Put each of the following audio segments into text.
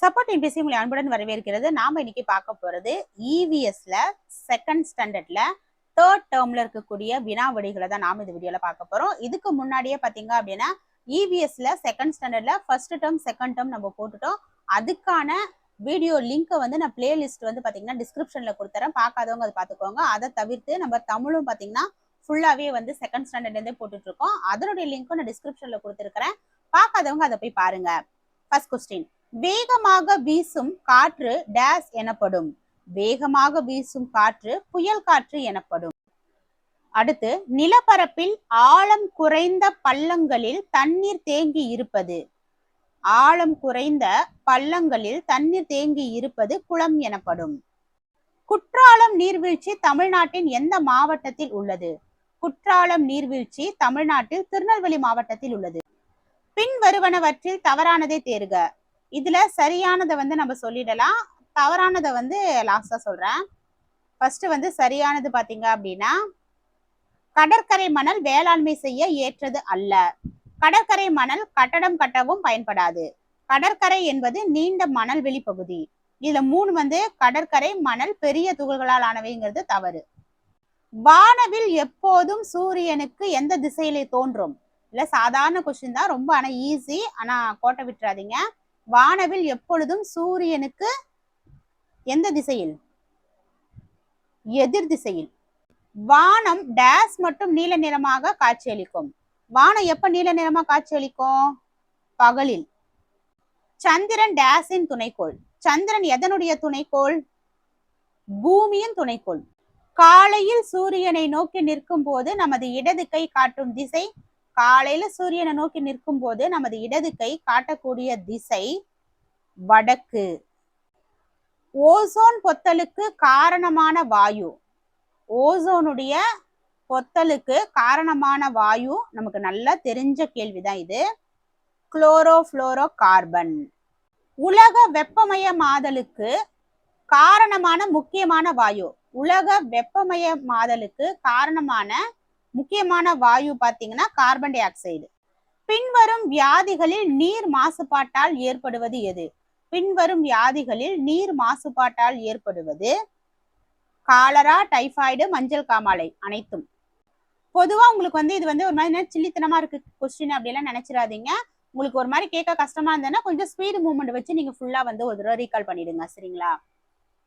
Support NBC உங்களை அன்புடன் வரவேற்கிறது. நாம இன்னைக்கு பார்க்க போறது இவிஎஸ்ல செகண்ட் ஸ்டாண்டர்ட்ல தேர்ட் டேர்ம்ல இருக்கக்கூடிய வினாவடிகளை தான் நாம இந்த வீடியோல பார்க்க போறோம். இதுக்கு முன்னாடியே பாத்தீங்க அப்படின்னா இவிஎஸ்ல செகண்ட் ஸ்டாண்டர்ட்ல ஃபர்ஸ்ட் டேர்ம் செகண்ட் டேர்ம் நம்ம போட்டுட்டோம். அதுக்கான வீடியோ லிங்க்கை வந்து நான் பிளேலிஸ்ட் வந்து பாத்தீங்கன்னா டிஸ்கிரிப்ஷன்ல கொடுத்துறேன். பார்க்காதவங்க அதை பார்த்துக்கோங்க. அதை தவிர்த்து நம்ம தமிழும் பாத்தீங்கன்னா ஃபுல்லாவே வந்து செகண்ட் ஸ்டாண்டர்ட்ல இருந்தே போட்டுட்டு இருக்கோம். அதனுடைய லிங்க்கும் நான் டிஸ்கிரிப்ஷன்ல கொடுத்துருக்கிறேன். பார்க்காதவங்க அதை போய் பாருங்க. ஃபர்ஸ்ட் கொஸ்டின் வேகமாக வீசும் காற்று டேஸ் எனப்படும். வேகமாக வீசும் காற்று புயல் காற்று எனப்படும். அடுத்து நிலப்பரப்பில் ஆழம் குறைந்த பள்ளங்களில் தண்ணீர் தேங்கி இருப்பது. ஆழம் குறைந்த பள்ளங்களில் தண்ணீர் தேங்கி இருப்பது குளம் எனப்படும். குற்றாலம் நீர்வீழ்ச்சி தமிழ்நாட்டின் எந்த மாவட்டத்தில் உள்ளது? குற்றாலம் நீர்வீழ்ச்சி தமிழ்நாட்டில் திருநெல்வேலி மாவட்டத்தில் உள்ளது. பின்வருவனவற்றில் தவறானதை தேர்க. இதுல சரியானதை வந்து நம்ம சொல்லிடலாம். தவறானதை வந்து லாஸ்டா சொல்றேன். ஃபர்ஸ்ட் வந்து சரியானது பாத்தீங்க அப்படின்னா கடற்கரை மணல் வேளாண்மை செய்ய ஏற்றது அல்ல. கடற்கரை மணல் கட்டடம் கட்டவும் பயன்படாது. கடற்கரை என்பது நீண்ட மணல் வெளிப்பகுதி. இதுல மூணு வந்து கடற்கரை மணல் பெரிய துகள்களால் ஆனவைங்கிறது தவறு. வானவில் எப்போதும் சூரியனுக்கு எந்த திசையிலே தோன்றும்? இல்ல சாதாரண கொஸ்டின் தான். ரொம்ப ஆனா ஈஸி ஆனா கோட்டை விட்டுறாதீங்க. வானவில் எப்பொழுதும் சூரியனுக்கு எந்த திசையில்? எதிர் திசையில். வானம் டேஸ் மட்டும் நீல நிறமாக காட்சியளிக்கும். வானம் எப்ப நீல நிறமா காட்சியளிக்கும்? பகலில். சந்திரன் டேஸின் துணைக்கோள். சந்திரன் எதனுடைய துணைக்கோள்? பூமியின் துணைக்கோள். காலையில் சூரியனை நோக்கி நிற்கும் போது நமது இடது கை காட்டும் திசை காலையில சூரியனை நோக்கி நிற்கும் போது நமது இடது கை காட்டக்கூடிய திசை வடக்கு. ஓசோன் பொத்தலுக்கு காரணமான வாயு. ஓசோனுடைய பொத்தலுக்கு காரணமான வாயு நமக்கு நல்லா தெரிஞ்ச கேள்விதான் இது. குளோரோஃப்ளோரோ கார்பன் உலக வெப்பமயமாதலுக்கு காரணமான முக்கியமான வாயு. உலக வெப்பமயமாதலுக்கு காரணமான முக்கியமான வாயு பார்த்தீங்கன்னா கார்பன் டை ஆக்சைடு பின்வரும் வியாதிகளில் நீர் மாசுபாட்டால் ஏற்படுவது எது? பின்வரும் வியாதிகளில் நீர் மாசுபாட்டால் ஏற்படுவது காலரா டைஃபாய்டு மஞ்சள் காமாலை அனைத்தும். பொதுவா உங்களுக்கு வந்து இது வந்து ஒரு மாதிரி சில்லித்தனமா இருக்கு கொஸ்டின் அப்படிலாம் நினைச்சிடாதீங்க. உங்களுக்கு ஒரு மாதிரி கேட்க கஷ்டமா இருந்ததுன்னா கொஞ்சம் ஸ்பீடு மூவ்மெண்ட் வச்சு நீங்க ஃபுல்லா வந்து ஒரு தடவை ரீகால் பண்ணிடுங்க சரிங்களா?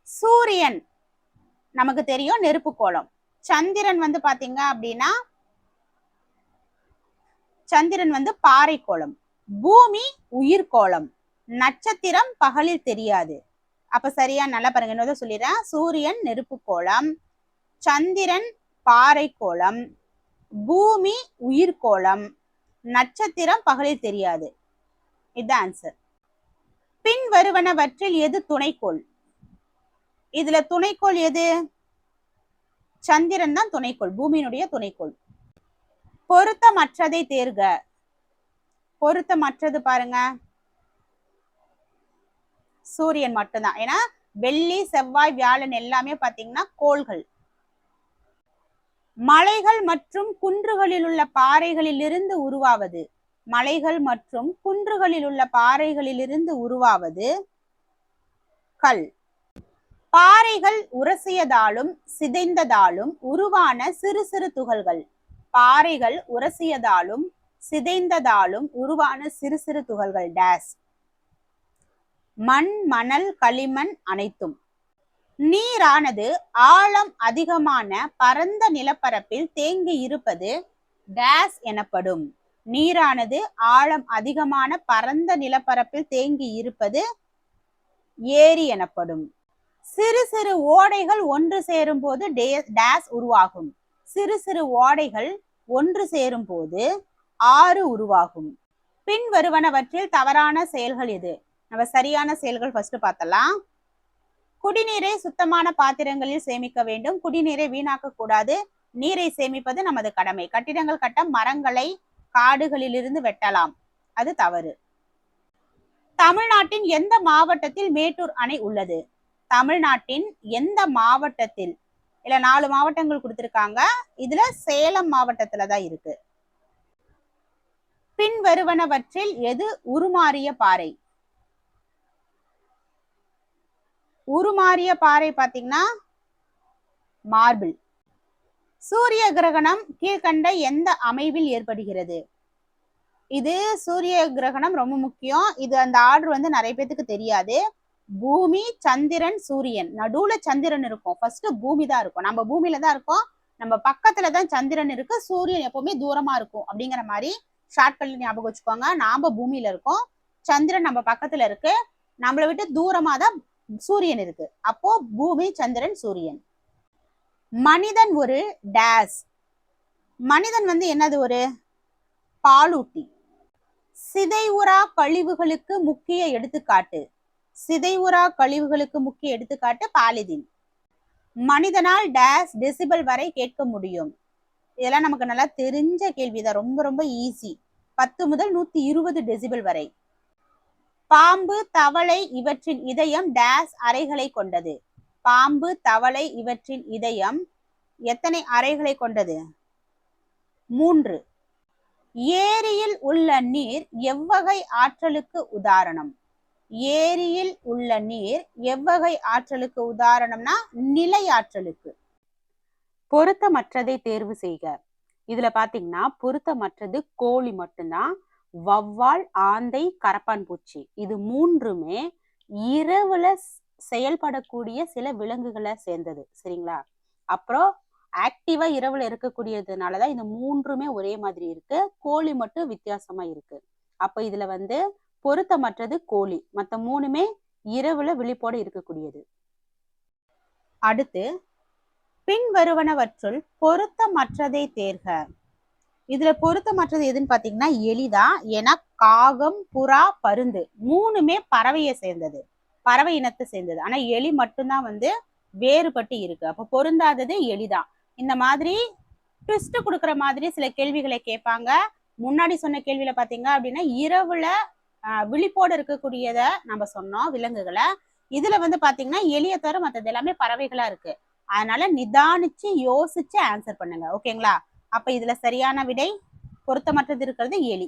சூரியன் நமக்கு தெரியும் நெருப்பு கோலம் சந்திரன் வந்து பாத்தீங்க அப்படின்னா சந்திரன் வந்து பாறை கோலம் பூமி உயிர் கோலம் நட்சத்திரம் பகலில் தெரியாது. அப்ப சரியா நல்லா பாருங்க என்னதான் சொல்லிடுறேன். சூரியன் நெருப்பு கோலம் சந்திரன் பாறை கோலம் பூமி உயிர் கோலம் நட்சத்திரம் பகலில் தெரியாது. இதுதான் ஆன்சர் பின் வருவனவற்றில் எது துணைக்கோள்? இதுல துணைக்கோள் எது? சந்திரன் தான் துணைக்கோள் பூமியினுடைய துணைக்கோள். பொருத்தமற்றதை தேர்க. பொருத்தமற்றது பாருங்க. சூரியன் மட்டும்தான். ஏன்னா வெள்ளி செவ்வாய் வியாழன் எல்லாமே பாத்தீங்கன்னா கோள்கள். மலைகள் மற்றும் குன்றுகளில் உள்ள பாறைகளிலிருந்து உருவாவது. மலைகள் மற்றும் குன்றுகளில் உள்ள பாறைகளிலிருந்து உருவாவது கல். பாறைகள் உரசியதாலும் சிதைந்ததாலும் உருவான சிறு சிறு துகள்கள். பாறைகள் உரசியதாலும் சிதைந்ததாலும் உருவான சிறு சிறு துகள்கள். டேஸ். மண் மணல் களிமண் அனைத்தும். நீரானது ஆழம் அதிகமான பரந்த நிலப்பரப்பில் தேங்கி இருப்பது டேஸ் எனப்படும். நீரானது ஆழம் அதிகமான பரந்த நிலப்பரப்பில் தேங்கி இருப்பது ஏரி எனப்படும். சிறு சிறு ஓடைகள் ஒன்று சேரும் போது டேஸ் உருவாகும். சிறு சிறு ஓடைகள் ஒன்று சேரும் போது ஆறு உருவாகும். பின் வருவனவற்றில் தவறான செயல்கள் எது? நம்ம சரியான செயல்கள் ஃபர்ஸ்ட் பார்த்தலாம். குடிநீரை சுத்தமான பாத்திரங்களில் சேமிக்க வேண்டும். குடிநீரை வீணாக்க கூடாது நீரை சேமிப்பது நமது கடமை. கட்டிடங்கள் கட்ட மரங்களை காடுகளிலிருந்து வெட்டலாம். அது தவறு. தமிழ்நாட்டின் எந்த மாவட்டத்தில் மேட்டூர் அணை உள்ளது? தமிழ்நாட்டின் எந்த மாவட்டத்தில்? இல்ல நாலு மாவட்டங்கள் கொடுத்துருக்காங்க. இதுல சேலம் மாவட்டத்துல தான் இருக்கு. பின்வருவனவற்றில் எது உருமாறிய பாறை? உருமாறிய பாறை பாத்தீங்கன்னா மார்பிள். சூரிய கிரகணம் கீழ்கண்ட எந்த அமைவில் ஏற்படுகிறது? இது சூரிய கிரகணம் ரொம்ப முக்கியம். இது அந்த ஆர்டர் வந்து நிறைய பேத்துக்கு தெரியாது. பூமி சந்திரன் சூரியன். நடுவுல சந்திரன் இருக்கும். ஃபர்ஸ்ட் பூமி தான் இருக்கும். நம்ம பூமியில தான் இருக்கோம். நம்ம பக்கத்துல தான் சந்திரன் இருக்கு. சூரியன் எப்பவுமே தூரமா இருக்கும் அப்படிங்கிற மாதிரி ஷார்ட்கட்ல ஞாபகம் வச்சுக்கோங்க. நாம பூமியில இருக்கோம். சந்திரன் நம்ம பக்கத்துல இருக்கு. நம்மளை விட்டு தூரமா தான் சூரியன் இருக்கு. அப்போ பூமி சந்திரன் சூரியன். மனிதன் ஒரு டேஸ் மனிதன் வந்து என்னது ஒரு? பாலூட்டி. சிதைவுறா கழிவுகளுக்கு முக்கிய எடுத்துக்காட்டு. சிதைவுறா கழிவுகளுக்கு முக்கிய எடுத்துக்காட்டு பாலிதீன். மனிதனால் டேஸ் டெசிபல் வரை கேட்க முடியும். இதெல்லாம் நமக்கு நல்லா தெரிஞ்ச கேள்விதான். ரொம்ப ரொம்ப ஈஸி. பத்து முதல் நூத்தி இருபது டெசிபல் வரை. பாம்பு தவளை இவற்றின் இதயம் டேஸ் அறைகளை கொண்டது. பாம்பு தவளை இவற்றின் இதயம் எத்தனை அறைகளை கொண்டது? மூன்று. ஏரியில் உள்ள நீர் எவ்வகை ஆற்றலுக்கு உதாரணம்? ஏரியில் உள்ள நீர் எவ்வகை ஆற்றலுக்கு உதாரணம்னா நிலை ஆற்றலுக்கு பொருத்தமற்றதை தேர்வு செய்க. இதுல பாத்தீங்கன்னா பொருத்தமற்றது கோழி மட்டும்தான். வவ்வால் ஆந்தை கரப்பான் பூச்சி. இது மூன்றுமே இரவுல செயல்படக்கூடிய சில விலங்குகளை சேர்ந்தது. சரிங்களா? அப்புறம் ஆக்டிவா இரவுல இருக்கக்கூடியதுனாலதான் இந்த மூன்றுமே ஒரே மாதிரி இருக்கு. கோழி மட்டும் வித்தியாசமா இருக்கு. அப்ப இதுல வந்து பொருத்தமற்றது கோழி. மத்த மூணுமே இரவுல விழிப்போடு இருக்கக்கூடியது. அடுத்து பின்வருவனவற்றுள் பொருத்தமற்றதை தேர்க. இதுல பொருத்தமற்றது எதுன்னு பாத்தீங்கன்னா எலிதான் ஏன்னா காகம் புறா பருந்து மூணுமே பறவையை சேர்ந்தது. பறவை இனத்தை சேர்ந்தது. ஆனா எலி மட்டும்தான் வந்து வேறுபட்டு இருக்கு. அப்ப பொருந்தாதது எலிதான் இந்த மாதிரி ட்விஸ்ட் கொடுக்குற மாதிரி சில கேள்விகளை கேட்பாங்க. முன்னாடி சொன்ன கேள்வியில பாத்தீங்க அப்படின்னா இரவுல விழிப்போட இருக்கக்கூடியதை நம்ம சொன்னோம் விலங்குகளை. இதுல வந்து பாத்தீங்கன்னா எளிய தவிர மற்றது எல்லாமே பறவைகளா இருக்கு. அதனால நிதானிச்சு யோசிச்சு ஆன்சர் பண்ணுங்க. ஓகேங்களா அப்ப இதுல சரியான விடை பொருத்தமற்றது இருக்கிறது எலி.